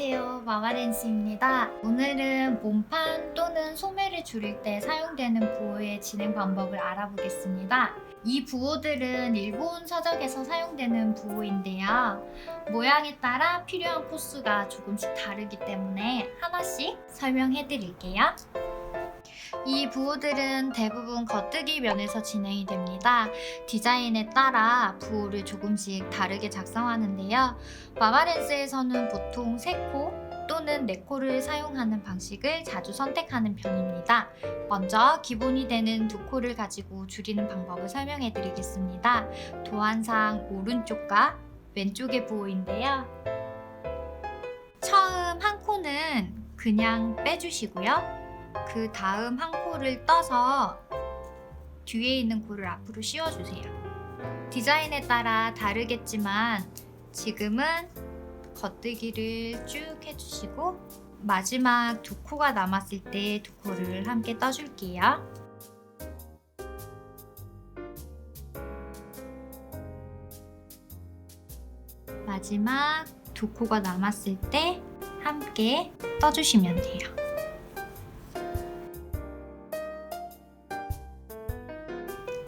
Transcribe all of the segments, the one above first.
안녕하세요. 마마렌스입니다. 오늘은 몸판 또는 소매를 줄일 때 사용되는 부호의 진행 방법을 알아보겠습니다. 이 부호들은 일본 서적에서 사용되는 부호인데요. 모양에 따라 필요한 코스가 조금씩 다르기 때문에 하나씩 설명해 드릴게요. 이 부호들은 대부분 겉뜨기 면에서 진행이 됩니다. 디자인에 따라 부호를 조금씩 다르게 작성하는데요. 마마렌스에서는 보통 3코 또는 4코를 사용하는 방식을 자주 선택하는 편입니다. 먼저 기본이 되는 두 코를 가지고 줄이는 방법을 설명해 드리겠습니다. 도안상 오른쪽과 왼쪽의 부호인데요. 처음 한 코는 그냥 빼주시고요. 그 다음 한 코를 떠서 뒤에 있는 코를 앞으로 씌워주세요. 디자인에 따라 다르겠지만 지금은 겉뜨기를 쭉 해주시고 마지막 두 코가 남았을 때 두 코를 함께 떠줄게요. 마지막 두 코가 남았을 때 함께 떠주시면 돼요.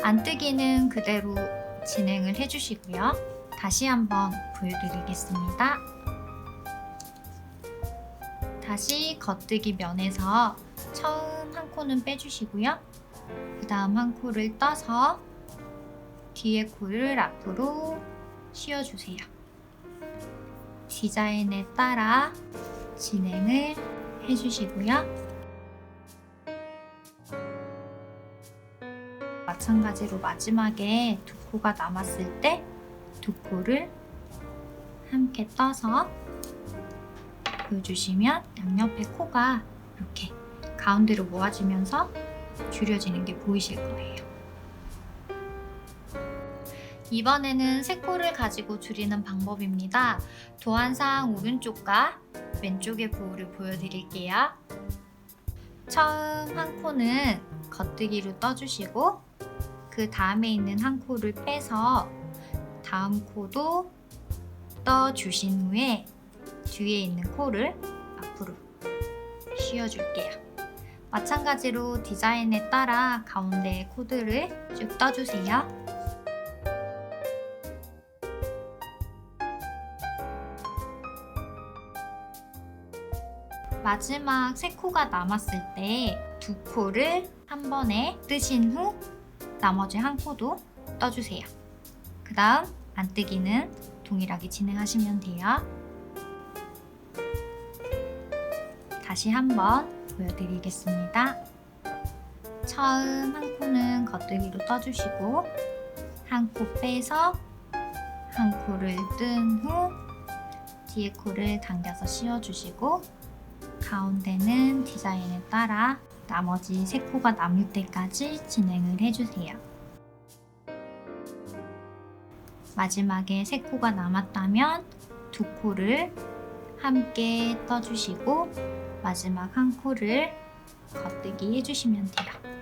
안 뜨기는 그대로 진행을 해주시고요. 다시 한번 보여드리겠습니다. 다시 겉뜨기 면에서 처음 한 코는 빼주시고요. 그 다음 한 코를 떠서 뒤에 코를 앞으로 씌워주세요. 디자인에 따라 진행을 해주시고요. 마찬가지로 마지막에 두 코가 남았을 때 두 코를 함께 떠서 보여주시면 양옆에 코가 이렇게 가운데로 모아지면서 줄여지는 게 보이실 거예요. 이번에는 세 코를 가지고 줄이는 방법입니다. 도안상 오른쪽과 왼쪽의 부호를 보여드릴게요. 처음 한 코는 겉뜨기로 떠주시고 그 다음에 있는 한 코를 빼서 다음 코도 떠주신 후에 뒤에 있는 코를 앞으로 씌워줄게요. 마찬가지로 디자인에 따라 가운데 코드를 쭉 떠주세요. 마지막 세 코가 남았을 때 두 코를 한 번에 뜨신 후 나머지 한 코도 떠주세요. 그 다음 안뜨기는 동일하게 진행하시면 돼요. 다시 한번 보여드리겠습니다. 처음 한 코는 겉뜨기로 떠주시고 한 코 빼서 한 코를 뜬 후 뒤에 코를 당겨서 씌워주시고 가운데는 디자인에 따라 나머지 세 코가 남을 때까지 진행을 해주세요. 마지막에 세 코가 남았다면 두 코를 함께 떠주시고 마지막 한 코를 겉뜨기 해주시면 돼요.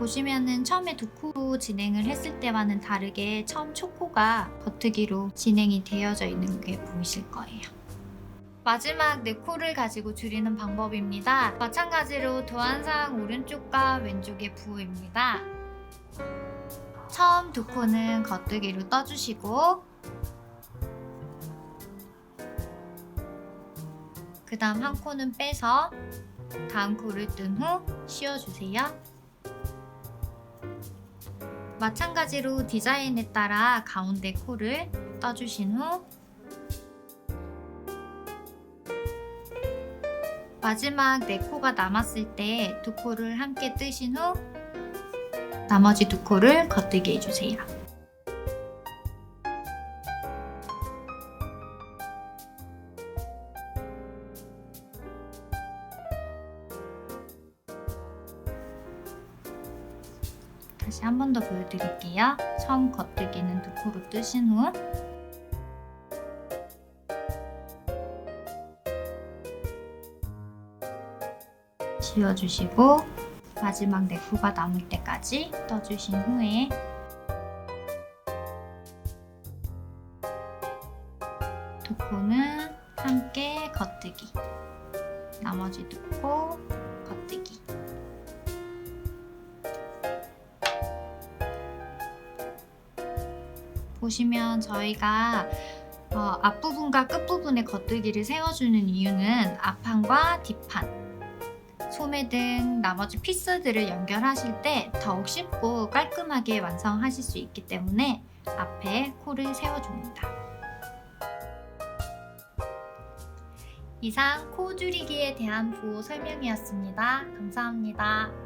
보시면은 처음에 두 코 진행을 했을 때와는 다르게 처음 첫 코가 겉뜨기로 진행이 되어져 있는 게 보이실 거예요. 마지막 네 코를 가지고 줄이는 방법입니다. 마찬가지로 도안상 오른쪽과 왼쪽의 부호입니다. 처음 두 코는 겉뜨기로 떠주시고 그 다음 한 코는 빼서 다음 코를 뜬 후 씌워주세요. 마찬가지로 디자인에 따라 가운데 코를 떠주신 후 마지막 네 코가 남았을 때 두 코를 함께 뜨신 후 나머지 두 코를 겉뜨기 해주세요. 다시 한 번 더 보여드릴게요. 처음 겉뜨기는 두 코로 뜨신 후 씌워주시고 마지막 네 코가 남을 때까지 떠주신 후에 두 코는 함께 겉뜨기. 나머지도 코 겉뜨기. 보시면 저희가 어, 앞부분과 끝부분의 겉뜨기를 세워주는 이유는 앞판과 뒷판, 소매 등 나머지 피스들을 연결하실 때 더욱 쉽고 깔끔하게 완성하실 수 있기 때문에 앞에 코를 세워줍니다. 이상 코 줄이기에 대한 부호 설명이었습니다. 감사합니다.